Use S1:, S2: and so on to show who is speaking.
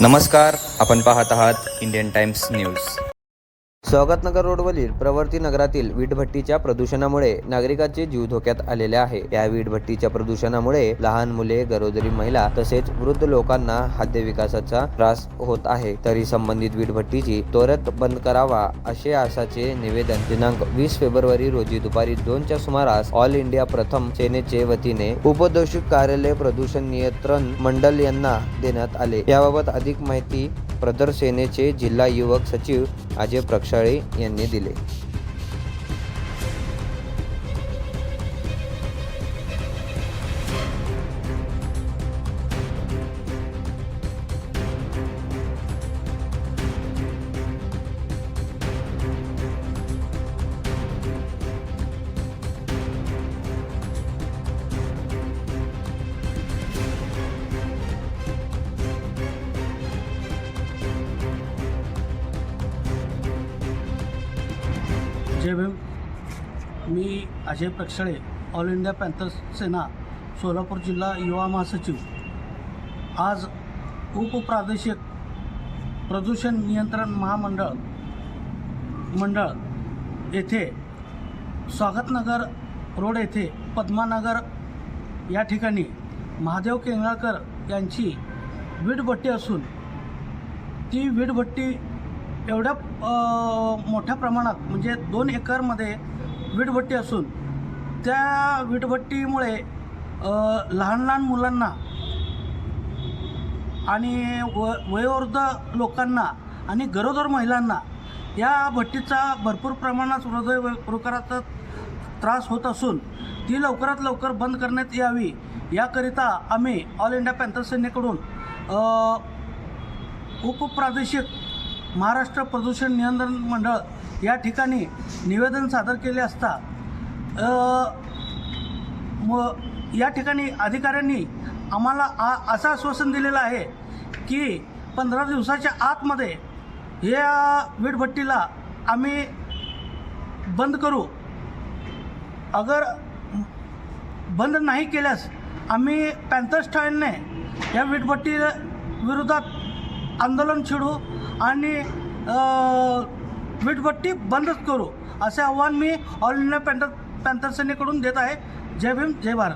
S1: नमस्कार आपण पाहत आहात इंडियन टाइम्स न्यूज
S2: स्वागतनगर रोडवरील प्रवर्ती नगरातील वीटभट्टीच्या प्रदूषणामुळे नागरिकांचे जीव धोक्यात आलेले आहे. या वीटभट्टीच्या प्रदूषणामुळे लहान मुले गरोदरी महिला तसेच वृद्ध लोकांना खाद्य विकासाचा त्रास होत आहे. तरी संबंधित वीटभट्टीची त्वरित बंद करावा असे आसाचे निवेदन दिनांक वीस फेब्रुवारी रोजी दुपारी दोनच्या सुमारास ऑल इंडिया प्रथम सेनेचे वतीने उपदोषित कार्यालय प्रदूषण नियंत्रण मंडळ यांना देण्यात आले. याबाबत अधिक माहिती प्रदर्शनेचे जिल्हा युवक सचिव अजय प्रक्षाळे यांनी दिले.
S3: जय भीम. मी Ajay Prakshale all India panther Sena Solapur जिल्हा युवा महासचिव. आज उपप्रादेशिक प्रदूषण नियंत्रण महामंडळ मंडळ येथे स्वागतनगर रोड येथे पद्मानगर या ठिकाणी महादेव केंगळकर यांची वीटभट्टी असून ती वीटभट्टी एवढ्या मोठ्या प्रमाणात म्हणजे दोन एकरमध्ये वीटभट्टी असून त्या वीटभट्टीमुळे लहान लहान मुलांना आणि व वयोवृद्ध लोकांना आणि गरोदर महिलांना या भट्टीचा भरपूर प्रमाणात हृदय प्रकाराचा त्रास होत असून ती लवकरात लवकर बंद करण्यात यावी. याकरिता आम्ही ऑल इंडिया पॅन्थर सेनेकडून उपप्रादेशिक महाराष्ट्र प्रदूषण नियंत्रण मंडळ या ठिकाणी निवेदन सादर केले असता म या ठिकाणी अधिकाऱ्यांनी आम्हाला आ असं आश्वासन दिलेलं आहे की पंधरा दिवसाच्या आतमध्ये या वीटभट्टीला आम्ही बंद करू. अगर बंद नाही केल्यास आम्ही पॅन्थर स्टाईलने या वीटभट्टी विरोधात आंदोलन छेडू आणि वीटभट्टी बंदच करू असे आव्हान मी ऑल इंडिया पॅन्थर पॅन्थर सेनेकडून देत आहे. जय भीम जय भारत.